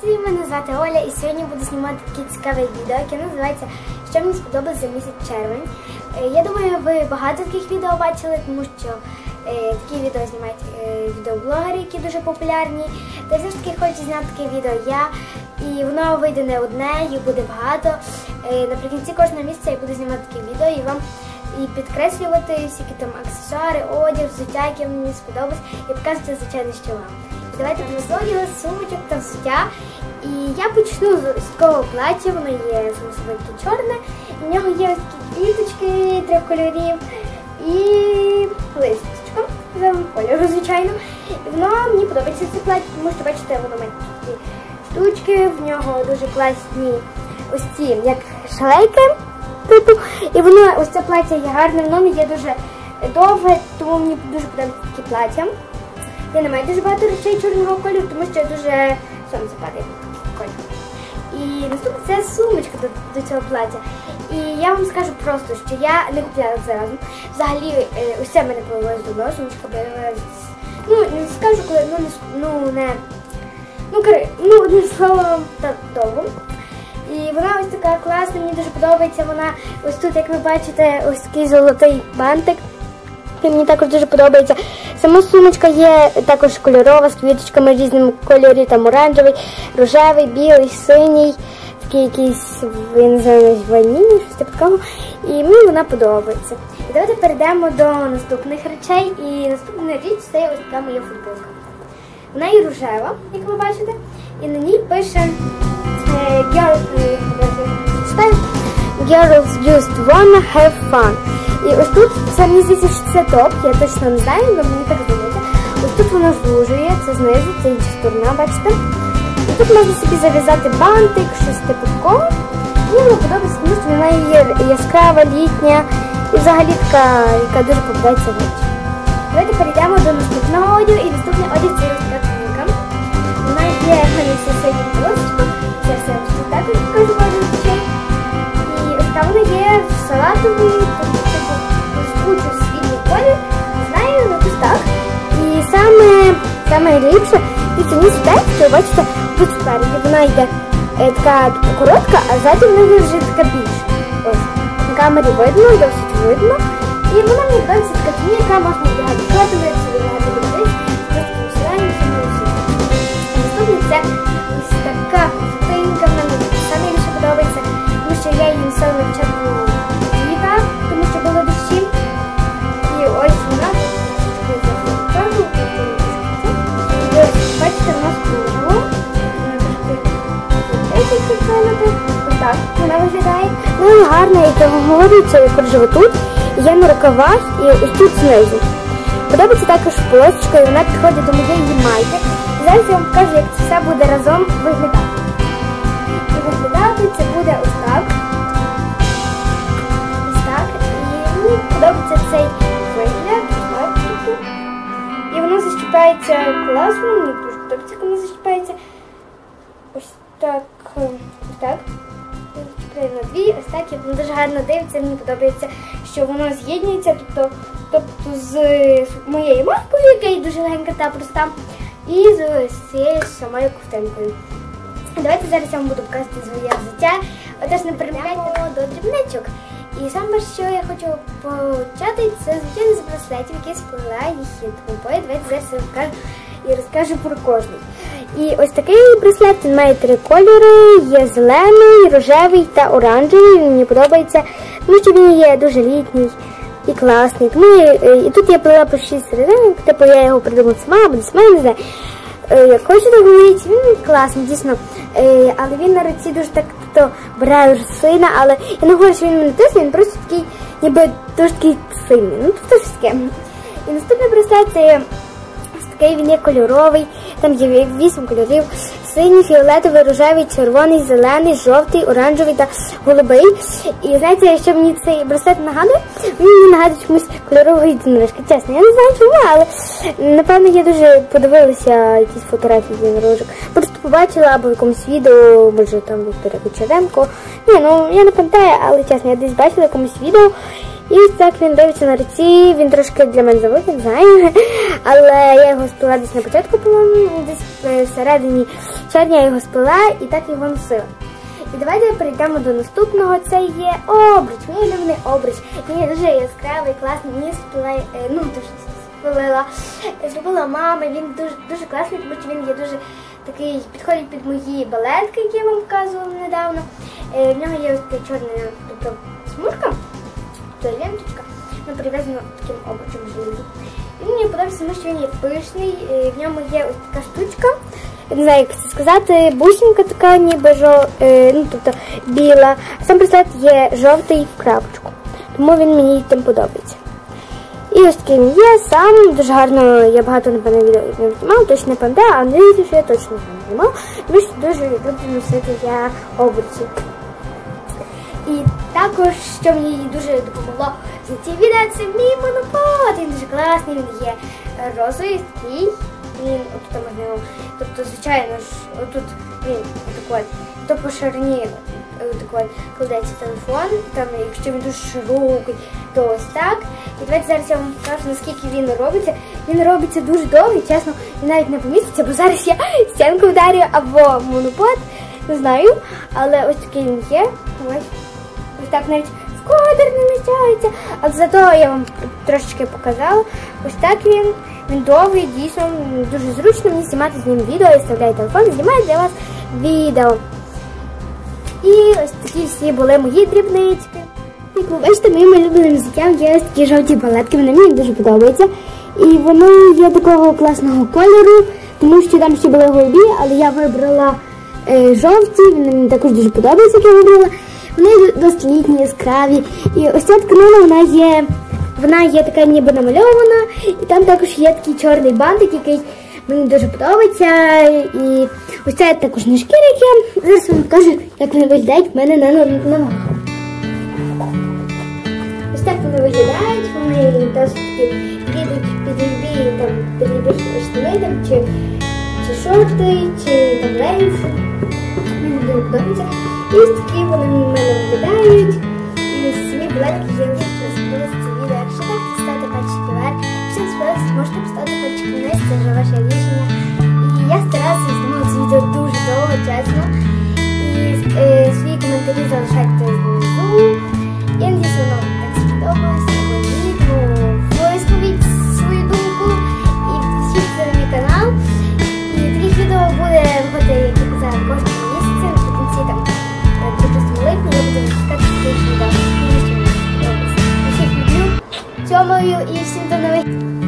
Привіт, мене звати Оля і сьогодні буду знімати таке цікаве відео, яке називається Що мені сподобалось за місяць червень. Е, Я думаю, ви багато таких відео бачили, тому що е, такі відео знімають е, відеоблогери, які дуже популярні. Та все ж таки хочу зняти таке відео я. І воно вийде не одне, їх буде багато. Наприкінці кожного місяця я буду знімати таке відео і вам і підкреслювати всякі там аксесуари, одяг, взуття, яке мені сподобалось, і показувати, звичайно, що вам. Давайте розгляділи сумочок та взуття. І я почну з такого плаття, воно є собою чорне. В нього є ось такі квіточки трьох кольорів і листочка зеленого кольору, звичайно. Воно мені подобається це плаття, тому що бачите, воно має такі штучки, в нього дуже класні ось ці, як шалейки. Типу, і воно ось це плаття є гарне, воно не є дуже довге, тому мені дуже подобається такі плаття. Я не маю дуже багато речей чорного кольору, тому що я дуже сонце падає колір. І наступне це сумочка до, до цього плаття. І я вам скажу просто, що я не купляла це разом. Взагалі, е, в мене давно, сумочка появилась. Ну, не скажу, коли ну не ну не. Ну, кори- ну, одним словом, так довго. І вона ось така класна, мені дуже подобається. Вона ось тут, як ви бачите, ось такий золотий бантик. І мені також дуже подобається. Сама сумочка є також кольорова з квіточками різними кольорів, там оранжевий, рожевий, білий, синій, такий якийсь, я не знаю, ванільний, щось такого. І мені вона подобається. І давайте перейдемо до наступних речей. І наступна річ це ось така моя футболка. Вона є рожева, як ви бачите, і на ній пише е, е, Girls just wanna have fun. І ось тут це мені здається, що це топ, я точно не знаю, але мені так здається. Ось тут воно звужує, це знизу, це інша сторона, бачите. І тут можна собі зав'язати бантик, щось типу такого. Мені воно подобається, тому що вона є яскрава, літня і взагалі така, яка дуже попадається в очі. Давайте перейдемо до наступного одягу і наступний одяг це туника. Вона є в мене все це все також покажу вам. І ось там вона є в салатовий, скучу світлий колір. Знаю, ось так. І саме, саме ліпше, і мені сюди, що бачите, тут спереді вона йде е, така коротка, а ззаді вона є вже така більша. Ось. На камері видно, досить видно. І вона мені подобається така яка можна шотами, собі вдягати людей, просто посилання, все на усі. Наступне це ось така ковтинка, вона мені саме більше подобається, тому що я її носила на виглядає. Ну, гарна, як я вам говорю, це тут. Я на рукавах і ось тут знизу. Подобається також полосочка, і вона підходить до моєї майки. Зараз я вам покажу, як це все буде разом виглядати. І виглядати це буде ось так. Ось так. І мені подобається цей вигляд. І воно защіпається класно, мені дуже подобається, як воно защіпається. Ось так. Ось так. Дві, ось так, і воно дуже гарно дивиться, мені подобається, що воно з'єднується, тобто, тобто з моєю маркою, яка є дуже легенька та проста, і з цією самою ковтинкою. Давайте зараз я вам буду показувати своє взуття. Отож, не перемикайте до дрібничок. І саме що я хочу почати, це звичайно з браслетів, які сплела їх толпою. Давайте зараз я покажу і розкажу про кожний. І ось такий браслет, він має три кольори: є зелений, рожевий та оранжевий. Він мені подобається, тому що він є дуже літній і класний. Тому я, е, і тут я плела по 6 серединок, типу я його придумала сама, або сама, не знаю. Е, Як хочете говорити, він класний, дійсно. Е, Але він на руці дуже так то бере сильно, але я не говорю, що він мене тисне, він просто такий, ніби дуже такий сильний. Ну, щось таке. І наступний браслет це такий він є кольоровий, там є вісім кольорів: синій, фіолетовий, рожевий, червоний, зелений, жовтий, оранжевий та голубий. І знаєте, що мені цей браслет нагадує? Він мені нагадує чомусь кольорової єдинорожки. Чесно, я не знаю чому, але напевно я дуже подивилася якісь фотографії єдинорожок. Просто побачила або в якомусь відео, може там Вікторія Кучеренко. Ні, ну я не пам'ятаю, але чесно, я десь бачила в якомусь відео. І так він дивиться на руці, він трошки для мене завеликий, не знаю. Але я його спила десь на початку, по-моєму, десь е, всередині червня я його спила і так його носила. І давайте перейдемо до наступного. Це є обруч. Мій улюблений обруч. Він дуже яскравий, класний. Мені спила, е, ну дуже спилила. Зробила мама. Він дуже дуже класний, тому що він є дуже такий, підходить під мої балетки, які я вам показувала недавно. Е, В нього є ось така чорна тобто, смужка, то ленточка. Ну, прив'язано таким обручем желізом. Він мені подобається, тому що він є пишний, в ньому є ось така штучка. Не знаю, як це сказати, бусинка така, ніби жо, е, ну, тобто біла. Сам браслет є жовтий в крапочку. Тому він мені тим подобається. І ось такий є сам. Дуже гарно, я багато напевно відео не знімала, точно не пам'ятаю, а що я точно не знімала. Тому що дуже люблю носити я обруці. І також, що мені дуже допомогло ці відео, це мій монопод. Він дуже класний, він є розовий, такий. Він отут можливо. Тобто, звичайно ж, отут він отакой. То по ширині отакой кладеться телефон. Там, якщо він дуже широкий, то ось так. І давайте зараз я вам покажу, наскільки він робиться. Він робиться дуже довгий, чесно, він навіть не поміститься, бо зараз я стінку вдарю або монопод, не знаю. Але ось такий він є. Ось. Ось так навіть в кадр не вміщається. Але зато я вам трошечки показала. Ось так він. Він довгий, дійсно дуже зручно мені знімати з ним відео. Я вставляю телефон знімаю для вас відео. І ось такі всі були мої дрібнички. Як ви бачите, моїм улюбленим взуттям є ось такі жовті балетки, вони мені дуже подобаються. І вони є такого класного кольору, тому що там ще були голубі, але я вибрала е, жовті, вони мені також дуже подобаються, як я вибрала. Вони досить літні, яскраві. І ось ця тканина, вона є, вона є така ніби намальована, і там також є такий чорний бантик, який мені дуже подобається. І ось це також не шкірики. Зараз вам покажу, як вони виглядають в мене на, ногах. Ось так вони виглядають, вони досить підуть під там під любі штани там, чи, чи шорти, чи там лейси. Мені дуже подобається. І ось такі вони в мене виглядають. І самі білетки я вже розповіла це відео. Якщо так, то ставте пальчики вверх. Якщо не сподобалося, можете поставити пальчики вниз, це вже ваше рішення. І я старалася знімати це відео дуже довго, чесно. І е, свої коментарі залишайте 今いも言うイーントの上